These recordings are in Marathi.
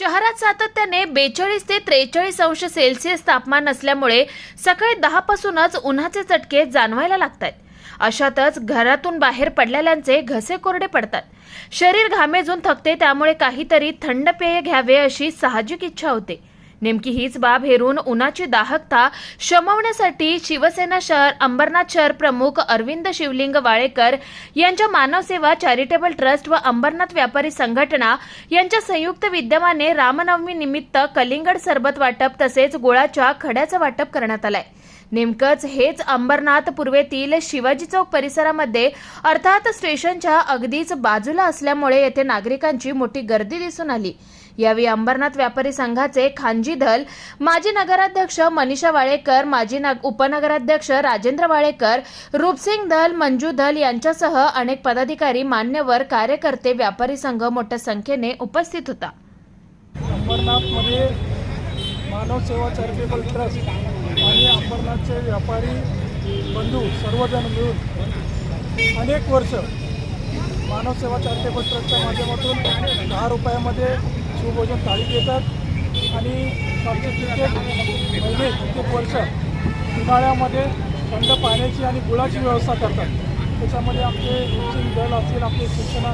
शहरात सातत्याने बेचाळीस ते त्रेचाळीस अंश सेल्सिअस तापमान असल्यामुळे सकाळी दहापासूनच उन्हाचे चटके जाणवायला लागत आहेत अशातच घरातून बाहेर पडलेल्यांचे घसे कोरडे पडतात. शरीर घामेजून थकते त्यामुळे काहीतरी थंड पेय घ्यावे अशी साहजिक इच्छा होते. नेमकी हीच बाब हेरून उन्हाची दाहकता शमवण्यासाठी शिवसेना शहर अंबरनाथ शहर प्रमुख अरविंद शिवलिंग वाळेकर यांच्या मानवसेवा चॅरिटेबल ट्रस्ट व अंबरनाथ व्यापारी संघटना यांच्या संयुक्त विद्यमाने रामनवमी निमित्त कलिंगड सरबत वाटप तसेच गुळाच्या खड्याचं वाटप करण्यात आलंय. नेमकंच हेच अंबरनाथ पूर्वेतील शिवाजी चौक परिसरामध्ये अर्थात स्टेशनच्या अगदीच बाजूला असल्यामुळे येथे नागरिकांची मोठी गर्दी दिसून आली. यावेळी अंबरनाथ व्यापारी संघाचे खांजी दल माजी नगराध्यक्ष मनीषा वाळेकर माजी नग- उपनगराध्यक्ष राजेंद्र वाळेकर रूपसिंग दल मंजू दल यांच्यासह अनेक पदाधिकारी मान्यवर कार्यकर्ते व्यापारी संघ मोठ्या संख्येने उपस्थित होता. मानव सेवा चॅरिटेबल ट्रस्ट आणि अंबरनाथचे व्यापारी बंधू सर्वजण मिळून अनेक वर्ष मानव सेवा चॅरिटेबल ट्रस्टच्या माध्यमातून दहा रुपयामध्ये शिवभोजन थाळी देतात. आणि आमचे कित्येक महिने कित्येक वर्ष उन्हाळ्यामध्ये थंड पाण्याची आणि गुळाची व्यवस्था करतात. त्याच्यामध्ये आमचे शिक्षण दल असतील आपले शिक्षण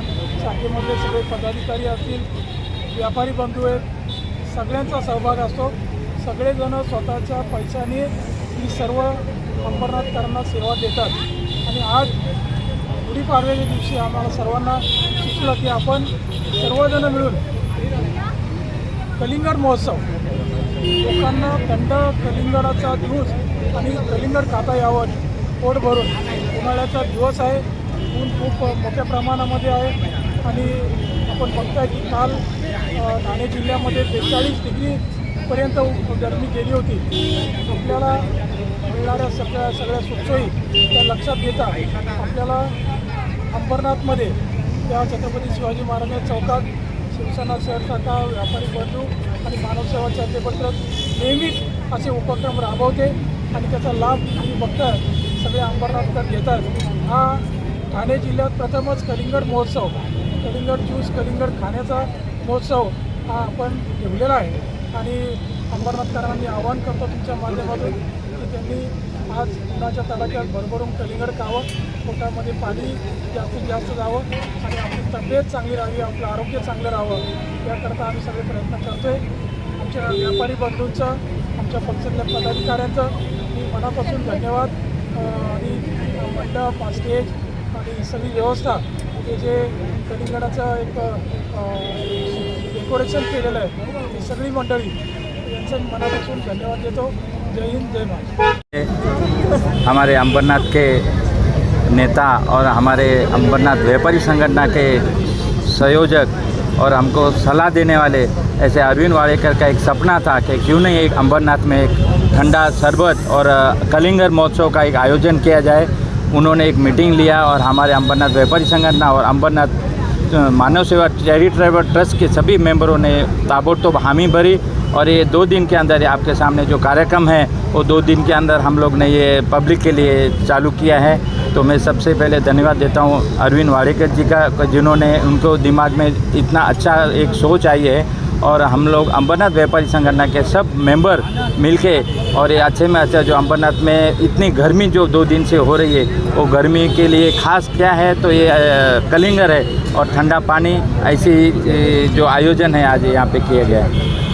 शाखेमधले सगळे पदाधिकारी असतील व्यापारी बंधू आहेत सगळ्यांचा सहभाग असतो. सगळेजण स्वतःच्या पैशाने ही सर्व अंबरनाथकरांना सेवा देतात. आणि आज गुढीपाडव्याच्या दिवशी आम्हाला सर्वांना सुचलं की आपण सर्वजण मिळून कलिंगड महोत्सव लोकांना थंड कलिंगडाचा ज्यूस आणि कलिंगड खाता यावं पोट भरून उन्हाळ्याचा दिवस आहे. ऊन खूप मोठ्या प्रमाणामध्ये आहे. आणि आपण बघताय की काल ठाणे जिल्ह्यामध्ये बेचाळीस डिग्रीपर्यंत गरमी गेली होती. आपल्याला मिळणाऱ्या सगळ्या सगळ्या सुखसोयी त्या लक्षात घेता आपल्याला अंबरनाथमध्ये त्या छत्रपती शिवाजी महाराज चौकात शिवसेना शहर शाखा व्यापारी बंधू आणि मानव सेवा नेहमीच असे उपक्रम राबवते आणि त्याचा लाभ तुम्ही बघताय सगळे अंबरनाथकर घेतात. हा ठाणे जिल्ह्यात प्रथमच कलिंगड महोत्सव कलिंगड ज्यूस कलिंगड खाण्याचा महोत्सव हा आपण ठेवलेला आहे. आणि अंबरनाथकरांनी आवाहन करतो तुमच्या माध्यमातून की त्यांनी आज उन्हाच्या तडाख्यात भरभरून कलिंगड खावं पोटामध्ये पाणी जास्तीत जास्त जावं आणि आपली तब्येत चांगली राहावी आपलं आरोग्य चांगलं राहावं याकरता आम्ही सगळे प्रयत्न करतो आहे आमच्या व्यापारी बंधूंचं आमच्या पक्षातल्या पदाधिकाऱ्यांचं मी मनापासून धन्यवाद. आणि मंडप स्टेज सगळी व्यवस्था हे जे कलिंगडाचं एक डेकोरेशन केलेलं आहे, ती सगळी मंडळी, यांचं धन्यवाद देतो. जय हिंद, जय महाराष्ट्र. हमारे अंबरनाथ के नेता और हमारे अंबरनाथ व्यापारी संगठन के संयोजक और हमको सलाह देने वाले ऐसे अरविंद वाड़ेकर का एक सपना था कि क्यों नहीं एक अंबरनाथ में एक ठंडा शरबत और कलिंगर महोत्सव का एक आयोजन किया जाए। उन्होंने एक मीटिंग लिया और हमारे अंबरनाथ व्यापारी संगठन और अंबरनाथ मानव सेवा चैरिटेबल ट्रस्ट के सभी मेंबरों ने ताबड़तोब हामी भरी और ये दो दिन के अंदर ये आपके सामने जो कार्यक्रम है वो दो दिन के अंदर हम लोग ने ये पब्लिक के लिए चालू किया है। तो मैं सबसे पहले धन्यवाद देता हूँ अरविंद वाड़ेकर जी का जिन्होंने उनको दिमाग में इतना अच्छा एक सोच आई है और हम लोग अम्बरनाथ व्यापारी संगठन के सब मेंबर मिलके और ये अच्छे में अच्छा जो अम्बरनाथ में इतनी गर्मी जो दो दिन से हो रही है, वो गर्मी के लिए खास क्या है तो ये कलिंगर है और ठंडा पानी ऐसी जो आयोजन है आज यहाँ पे किया गया है।